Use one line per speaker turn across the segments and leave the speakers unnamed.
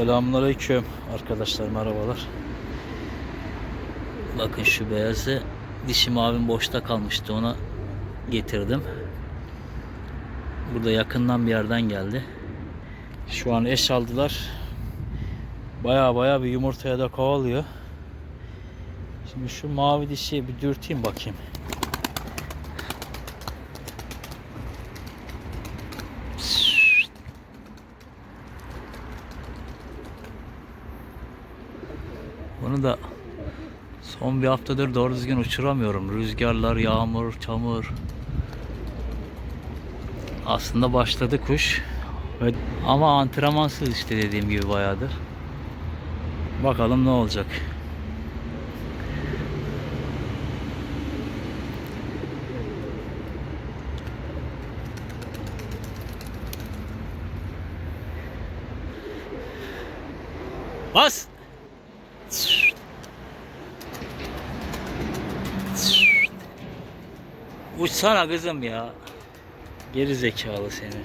Selamünaleyküm arkadaşlar merhabalar. Bakın şu beyazı dişim abim boşta kalmıştı ona getirdim. Burada yakından bir yerden geldi. Şu an eş aldılar. Baya baya bir yumurtaya da kovalıyor. Şimdi şu mavi dişiyi bir dürteyim bakayım. Bunu da son bir haftadır doğru düzgün uçuramıyorum. Rüzgarlar, yağmur, çamur. Aslında başladı kuş. Ama antrenmansız işte dediğim gibi bayağıdır. Bakalım ne olacak. Bas! Uçsana kızım ya. Geri zekalı seni.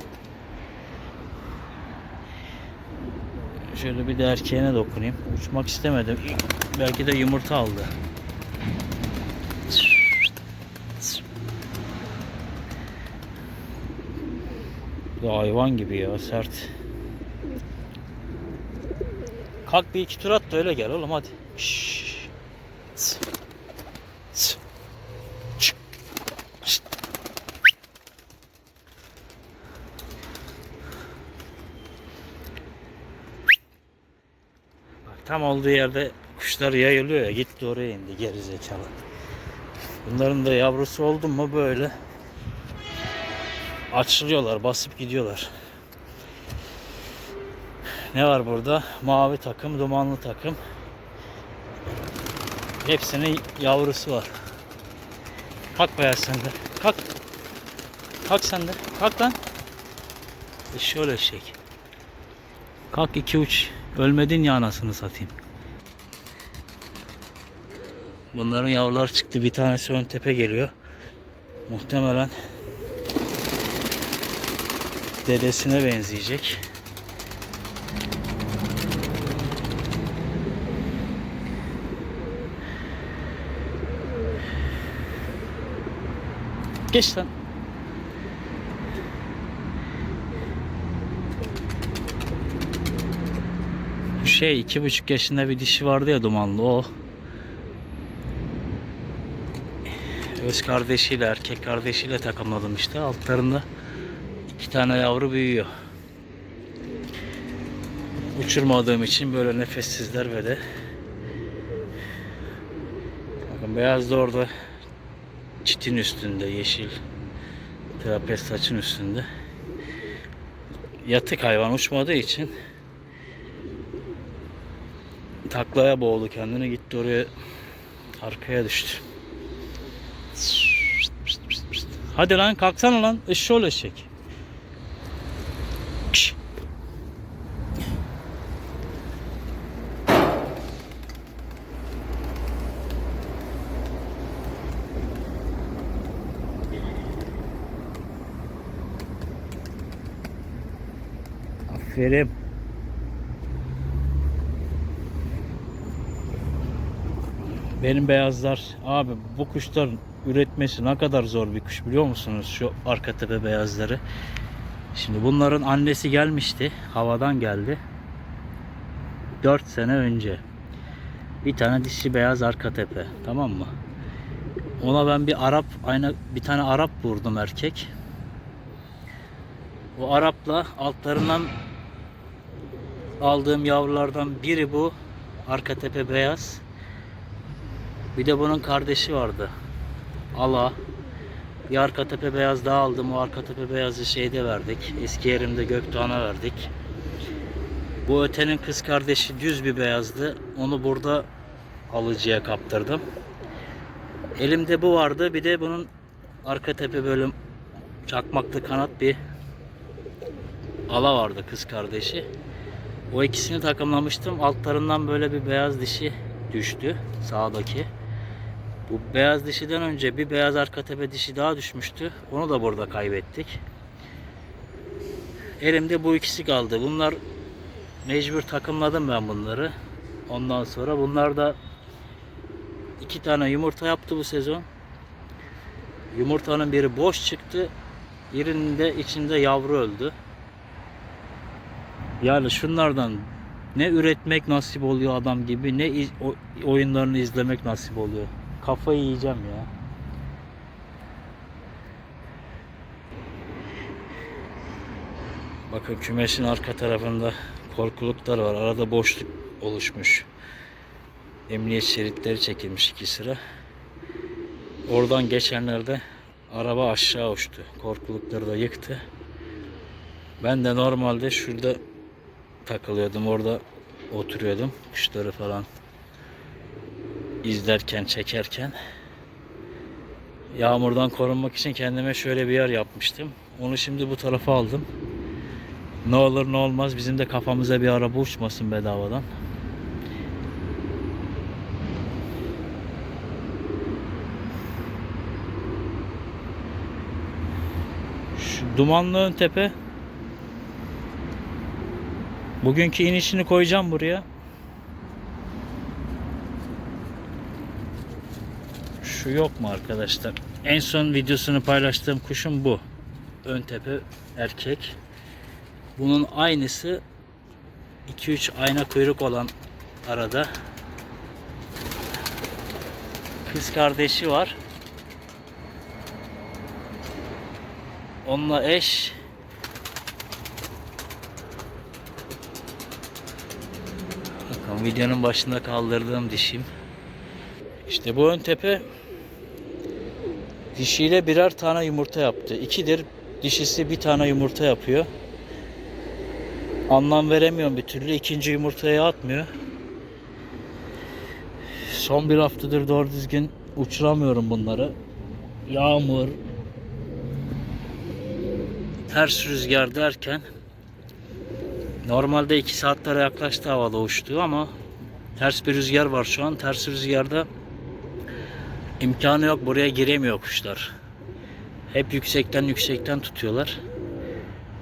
Şöyle bir de erkeğine dokunayım. Uçmak istemedim. Belki de yumurta aldı. Bu da hayvan gibi ya sert. Kalk bir iki tur at da öyle gel oğlum hadi. Şşş. Tam olduğu yerde kuşlar yayılıyor ya gitti oraya indi geri zekalı. Bunların da yavrusu oldu mu böyle açılıyorlar basıp gidiyorlar. Ne var burada? Mavi takım, dumanlı takım. Hepsinin yavrusu var. Kalk beyaz sen de. Kalk. Kalk sen de. Kalk lan. E şöyle şey. Kalk iki uç. Ölmedin ya anasını satayım. Bunların yavrular çıktı. Bir tanesi ön tepe geliyor. Muhtemelen dedesine benzeyecek. Geç lan. Şey iki buçuk yaşında bir dişi vardı ya dumanlı o. Öz kardeşiyle erkek kardeşiyle takımladım işte altlarında iki tane yavru büyüyor. Uçurmadığım için böyle nefessizler ve de Bakın beyaz da orada çitin üstünde yeşil trapez saçın üstünde yatık hayvan uçmadığı için taklaya boğdu kendini gitti oraya arkaya düştü hadi lan kalksana lan eşşoğlu eşek. Aferin. Benim beyazlar abi bu kuşların üretmesi ne kadar zor bir kuş biliyor musunuz şu arka tepe beyazları. Şimdi bunların annesi gelmişti. Havadan geldi. 4 sene önce. Bir tane dişi beyaz arka tepe. Tamam mı? Ona ben bir Arap aynı bir tane Arap vurdum erkek. O Arap'la altlarından aldığım yavrulardan biri bu. Arka tepe beyaz. Bir de bunun kardeşi vardı. Ala. Bir arka tepe beyaz daha aldım. O arka tepe beyazı şeyde verdik. Eski yerimde Gökdoğan'a verdik. Bu ötenin kız kardeşi düz bir beyazdı. Onu burada alıcıya kaptırdım. Elimde bu vardı. Bir de bunun arka tepe bölüm çakmaklı kanat bir ala vardı kız kardeşi. O ikisini takımlamıştım. Altlarından böyle bir beyaz dişi düştü sağdaki. Bu beyaz dişiden önce bir beyaz arka tepe dişi daha düşmüştü. Onu da burada kaybettik. Elimde bu ikisi kaldı. Bunlar mecbur takımladım ben bunları. Ondan sonra bunlar da iki tane yumurta yaptı bu sezon. Yumurtanın biri boş çıktı. Birinin de içinde yavru öldü. Yani şunlardan ne üretmek nasip oluyor adam gibi ne oyunlarını izlemek nasip oluyor. Kafayı yiyeceğim ya. Bakın kümesin arka tarafında korkuluklar var. Arada boşluk oluşmuş. Emniyet şeritleri çekilmiş iki sıra. Oradan geçenlerde araba aşağı uçtu. Korkulukları da yıktı. Ben de normalde şurada takılıyordum. Orada oturuyordum. Kuşları falan izlerken, çekerken. Yağmurdan korunmak için kendime şöyle bir yer yapmıştım. Onu şimdi bu tarafa aldım. Ne olur ne olmaz bizim de kafamıza bir araba uçmasın bedavadan. Şu dumanlı ön tepe. Bugünkü inişini koyacağım buraya. Şu yok mu arkadaşlar? En son videosunu paylaştığım kuşum bu. Ön tepe erkek. Bunun aynısı 2-3 ayna kuyruk olan arada kız kardeşi var. Onunla eş Bakın videonun başında kaldırdığım dişim. İşte bu ön tepe dişiyle birer tane yumurta yaptı. İkidir dişisi bir tane yumurta yapıyor. Anlam veremiyorum bir türlü. İkinci yumurtayı atmıyor. Son bir haftadır doğru düzgün uçuramıyorum bunları. Yağmur, ters rüzgar derken normalde 2 saatlere yaklaştı havada uçtu ama ters bir rüzgar var şu an. Ters rüzgarda imkanı yok. Buraya giremiyor kuşlar. Hep yüksekten yüksekten tutuyorlar.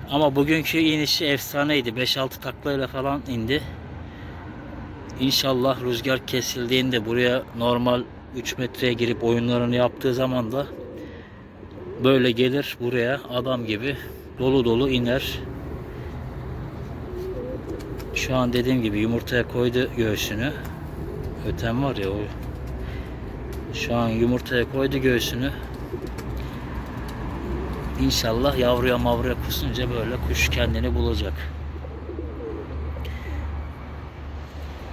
Ama bugünkü inişi efsaneydi. 5-6 taklayla falan indi. İnşallah rüzgar kesildiğinde buraya normal 3 metreye girip oyunlarını yaptığı zaman da böyle gelir buraya adam gibi dolu dolu iner. Şu an dediğim gibi yumurtaya koydu göğsünü. Öten var ya o. Şu an yumurtaya koydu göğsünü. İnşallah yavruya mavruya kusunca böyle kuş kendini bulacak.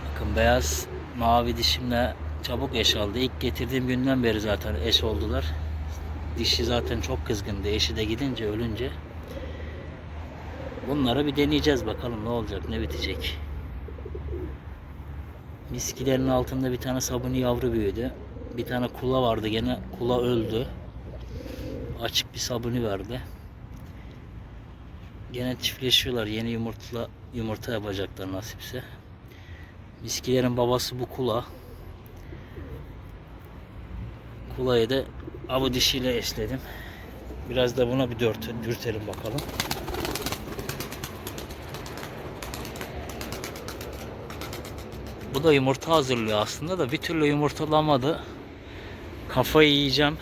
Bakın beyaz mavi dişimle çabuk eş aldı. İlk getirdiğim günden beri zaten eş oldular. Dişi zaten çok kızgındı. Eşi de gidince ölünce. Bunları bir deneyeceğiz bakalım ne olacak ne bitecek. Miskilerin altında bir tane sabuni yavru büyüdü. Bir tane kula vardı gene kula öldü. Açık bir sabuni verdi. Gene çiftleşiyorlar. Yeni yumurtla yumurta yapacaklar nasipse. Miskilerin babası bu kula. Kulayı da avı dişiyle eşledim. Biraz da buna bir dört, dürtelim bakalım. Bu da yumurta hazırlıyor aslında da bir türlü yumurtalamadı. Kafayı yiyeceğim.